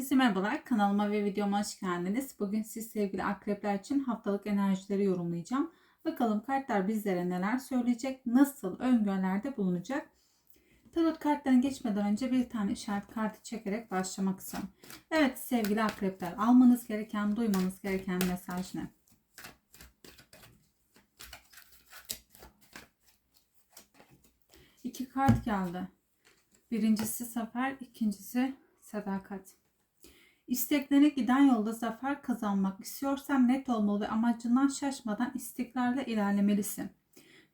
Herkese merhabalar. Kanalıma ve videoma hoş geldiniz. Bugün siz sevgili akrepler için haftalık enerjileri yorumlayacağım. Bakalım kartlar bizlere neler söyleyecek, nasıl öngörülerde bulunacak. Tarot kartlarına geçmeden önce bir tane işaret kartı çekerek başlamak istiyorum. Evet sevgili akrepler almanız gereken, duymanız gereken mesaj ne? İki kart geldi. Birincisi zafer, ikincisi sadakat. İsteklerine giden yolda zafer kazanmak istiyorsan net olmalı ve amacından şaşmadan istikrarla ilerlemelisin.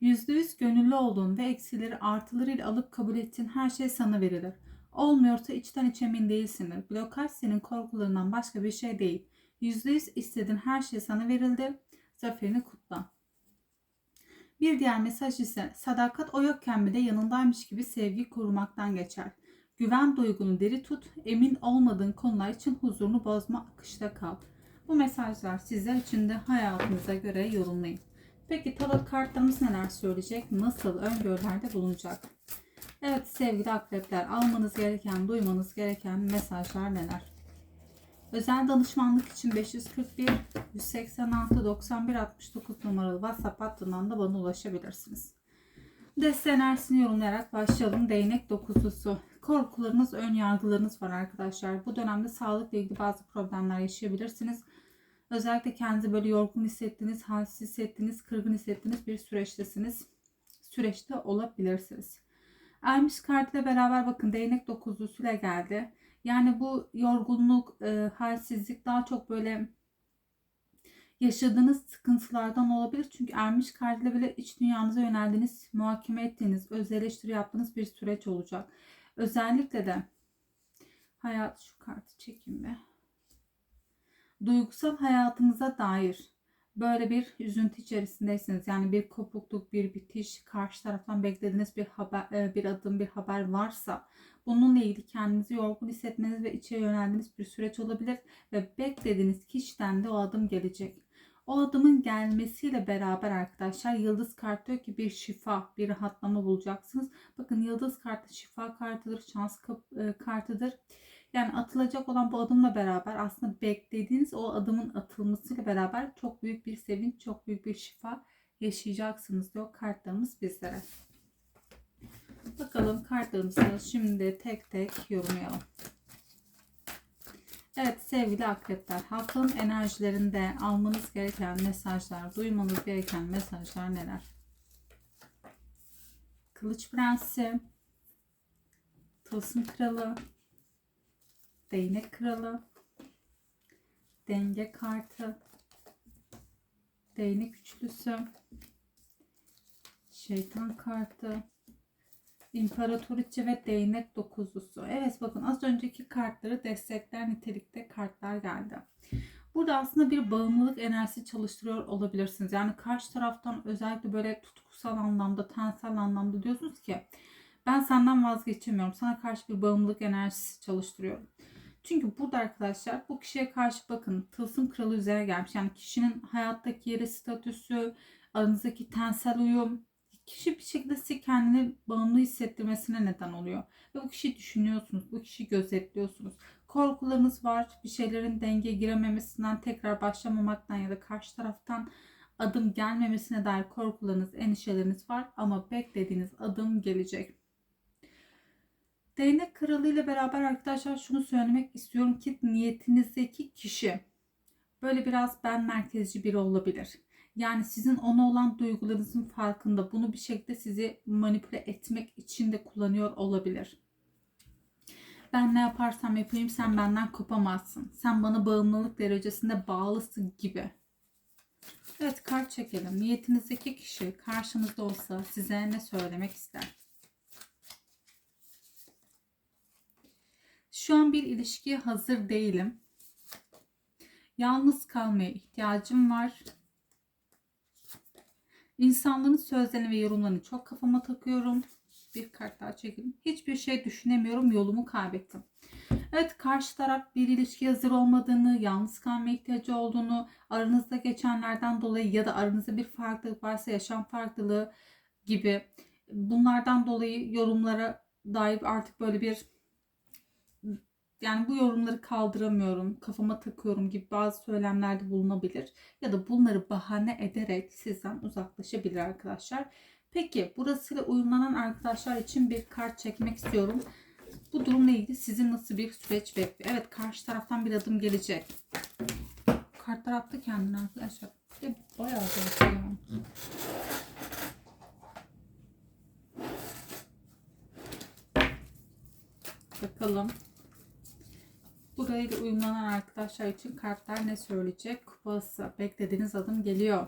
%100 gönüllü olduğun ve eksileri artılarıyla alıp kabul ettiğin her şey sana verilir. Olmuyorsa içten içe emin değilsindir. Blokaj senin korkularından başka bir şey değil. %100 istediğin her şey sana verildi. Zaferini kutla. Bir diğer mesaj ise sadakat o yokken bile yanındaymış gibi sevgi korumaktan geçer. Güven duygunu diri tut, emin olmadığın konular için huzurunu bozma, akışta kal. Bu mesajlar sizler için de hayatınıza göre yorumlayın. Peki tarot kartlarımız neler söyleyecek? Nasıl öngörülerde bulunacak? Evet sevgili akrepler almanız gereken, duymanız gereken mesajlar neler? Özel danışmanlık için 541 186 91 69 numaralı WhatsApp hattından da bana ulaşabilirsiniz. Deste enerjisini yorumlayarak başlayalım. Değnek dokuzlusu. Korkularınız, ön yargılarınız var arkadaşlar. Bu dönemde sağlıkla ilgili bazı problemler yaşayabilirsiniz. Özellikle kendinizi böyle yorgun hissettiğiniz, halsiz hissettiğiniz, kırgın hissettiğiniz bir süreçtesiniz. Süreçte olabilirsiniz. Ermiş kartıyla beraber bakın değnek dokuzlusuyla geldi. Yani bu yorgunluk, e, halsizlik daha çok böyle yaşadığınız sıkıntılardan olabilir. Çünkü ermiş kartıyla bile iç dünyanıza yöneldiğiniz, muhakeme ettiğiniz, öz eleştiri yaptığınız bir süreç olacak. Özellikle de hayat şu kartı çekeyim be. Duygusal hayatınıza dair böyle bir üzüntü içerisindeysiniz. Yani bir kopukluk, bir bitiş, karşı taraftan beklediğiniz bir haber, e, bir adım, bir haber varsa bununla ilgili kendinizi yorgun hissetmeniz ve içe yöneldiğiniz bir süreç olabilir ve beklediğiniz kişiden de o adım gelecek. O adımın gelmesiyle beraber arkadaşlar yıldız kartı diyor ki bir şifa, bir rahatlama bulacaksınız. Bakın yıldız kartı şifa kartıdır, şans e, kartıdır. Yani atılacak olan bu adımla beraber aslında beklediğiniz o adımın atılmasıyla beraber çok büyük bir sevinç, çok büyük bir şifa yaşayacaksınız diyor kartlarımız bizlere. Bakalım kartlarımızı şimdi tek tek yorumlayalım. Evet sevgili akrepler haftanın enerjilerinde almanız gereken mesajlar, duymanız gereken mesajlar neler? Kılıç Prensi, Tılsım Kralı, Değnek Kralı, Denge Kartı, Değnek Üçlüsü, Şeytan Kartı, İmparatoriçe ve değnek dokuzlusu. Evet bakın az önceki kartları destekler nitelikte kartlar geldi. Burada aslında bir bağımlılık enerjisi çalıştırıyor olabilirsiniz. Yani karşı taraftan özellikle böyle tutkusal anlamda, tensel anlamda diyorsunuz ki ben senden vazgeçemiyorum. Sana karşı bir bağımlılık enerjisi çalıştırıyorum. Çünkü burada arkadaşlar bu kişiye karşı bakın tılsım kralı üzerine gelmiş. Yani kişinin hayattaki yeri, statüsü, aranızdaki tensel uyum, kişi bir şekilde kendini bağımlı hissettirmesine neden oluyor. Ve bu kişiyi düşünüyorsunuz, bu kişiyi gözetliyorsunuz. Korkularınız var, bir şeylerin denge girememesinden, tekrar başlamamaktan ya da karşı taraftan adım gelmemesine dair korkularınız, endişeleriniz var ama beklediğiniz adım gelecek. Değnek kralı ile beraber arkadaşlar şunu söylemek istiyorum ki niyetinizdeki kişi böyle biraz ben merkezci biri olabilir yani sizin ona olan duygularınızın farkında. Bunu bir şekilde sizi manipüle etmek için de kullanıyor olabilir. Ben ne yaparsam yapayım sen benden kopamazsın. Sen bana bağımlılık derecesinde bağlısın gibi. Evet kart çekelim. Niyetinizdeki kişi karşınızda olsa size ne söylemek ister? Şu an bir ilişkiye hazır değilim. Yalnız kalmaya ihtiyacım var İnsanların sözlerini ve yorumlarını çok kafama takıyorum. Bir kart daha çekelim. Hiçbir şey düşünemiyorum. Yolumu kaybettim. Evet karşı taraf bir ilişki hazır olmadığını, yalnız kalma ihtiyacı olduğunu, aranızda geçenlerden dolayı ya da aranızda bir farklılık varsa yaşam farklılığı gibi bunlardan dolayı yorumlara dair artık böyle bir yani bu yorumları kaldıramıyorum, kafama takıyorum gibi bazı söylemlerde bulunabilir. Ya da bunları bahane ederek sizden uzaklaşabilir arkadaşlar. Peki burasıyla uyumlanan arkadaşlar için bir kart çekmek istiyorum. Bu durumla ilgili sizin nasıl bir süreç bekliyor? Evet karşı taraftan bir adım gelecek. Kartlar attı kendini arkadaşlar. De bayağı zor. yani. Bakalım. Burayla uyumlanan arkadaşlar için kartlar ne söyleyecek? Kupası. Beklediğiniz adım geliyor.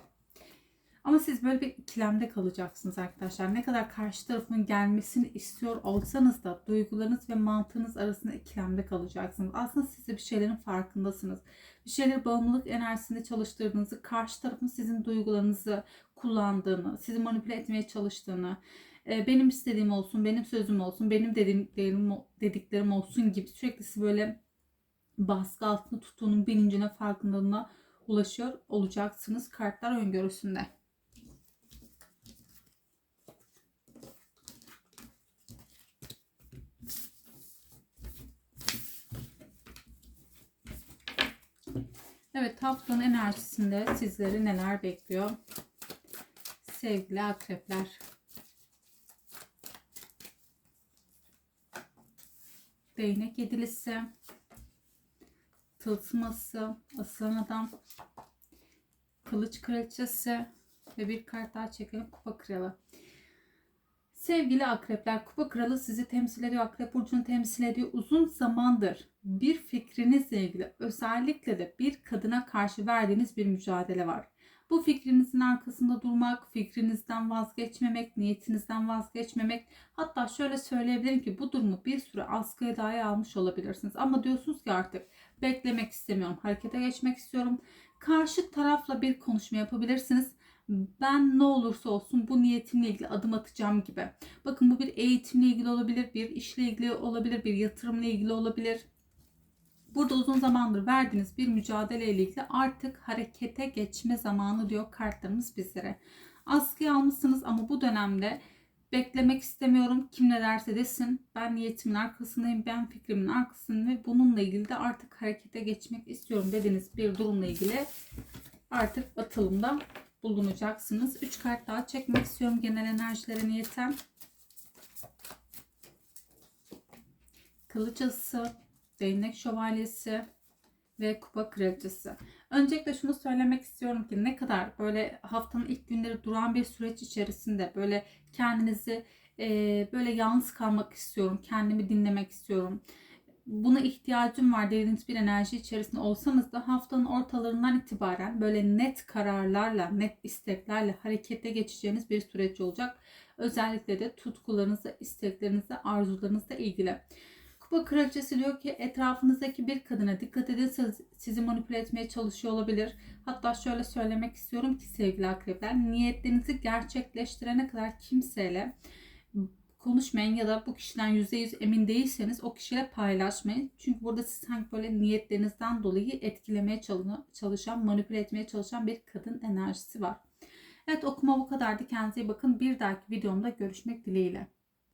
Ama siz böyle bir ikilemde kalacaksınız arkadaşlar. Ne kadar karşı tarafın gelmesini istiyor olsanız da duygularınız ve mantığınız arasında ikilemde kalacaksınız. Aslında siz de bir şeylerin farkındasınız. Bir şeyleri bağımlılık enerjisinde çalıştırdığınızı, karşı tarafın sizin duygularınızı kullandığını, sizi manipüle etmeye çalıştığını, e, benim istediğim olsun, benim sözüm olsun, benim dediklerim, dediklerim olsun gibi sürekli böyle baskı altında tuttuğunun bilincine, farkındalığına ulaşıyor olacaksınız kartlar öngörüsünde. Evet haftanın enerjisinde sizleri neler bekliyor? Sevgili akrepler. Değnek yedilisi. Tılsıması. Aslan adam. Kılıç kraliçesi. Ve bir kart daha çekelim. Kupa kralı. Sevgili akrepler, kupa kralı sizi temsil ediyor. Akrep burcunu temsil ediyor. Uzun zamandır bir fikrinizle ilgili özellikle de bir kadına karşı verdiğiniz bir mücadele var. Bu fikrinizin arkasında durmak, fikrinizden vazgeçmemek, niyetinizden vazgeçmemek. Hatta şöyle söyleyebilirim ki bu durumu bir süre askıya dahi almış olabilirsiniz. Ama diyorsunuz ki artık beklemek istemiyorum, harekete geçmek istiyorum. Karşı tarafla bir konuşma yapabilirsiniz ben ne olursa olsun bu niyetimle ilgili adım atacağım gibi. Bakın bu bir eğitimle ilgili olabilir, bir işle ilgili olabilir, bir yatırımla ilgili olabilir. Burada uzun zamandır verdiğiniz bir mücadeleyle ilgili artık harekete geçme zamanı diyor kartlarımız bizlere. Askıya almışsınız ama bu dönemde beklemek istemiyorum. Kim ne derse desin. Ben niyetimin arkasındayım. Ben fikrimin arkasındayım ve bununla ilgili de artık harekete geçmek istiyorum dediğiniz bir durumla ilgili artık atılımda bulunacaksınız. 3 kart daha çekmek istiyorum genel enerjilere niyetem. Kılıç ası, değnek şövalyesi ve kupa kraliçesi. Öncelikle şunu söylemek istiyorum ki ne kadar böyle haftanın ilk günleri duran bir süreç içerisinde böyle kendinizi e, böyle yalnız kalmak istiyorum. Kendimi dinlemek istiyorum buna ihtiyacım var dediğiniz bir enerji içerisinde olsanız da haftanın ortalarından itibaren böyle net kararlarla, net isteklerle harekete geçeceğiniz bir süreç olacak. Özellikle de tutkularınızla, isteklerinizle, arzularınızla ilgili. Kupa kraliçesi diyor ki etrafınızdaki bir kadına dikkat edin sizi manipüle etmeye çalışıyor olabilir. Hatta şöyle söylemek istiyorum ki sevgili akrepler niyetlerinizi gerçekleştirene kadar kimseyle konuşmayın ya da bu kişiden %100 emin değilseniz o kişiyle paylaşmayın. Çünkü burada siz sanki böyle niyetlerinizden dolayı etkilemeye çalışan, manipüle etmeye çalışan bir kadın enerjisi var. Evet okuma bu kadardı. Kendinize iyi bakın. Bir dahaki videomda görüşmek dileğiyle.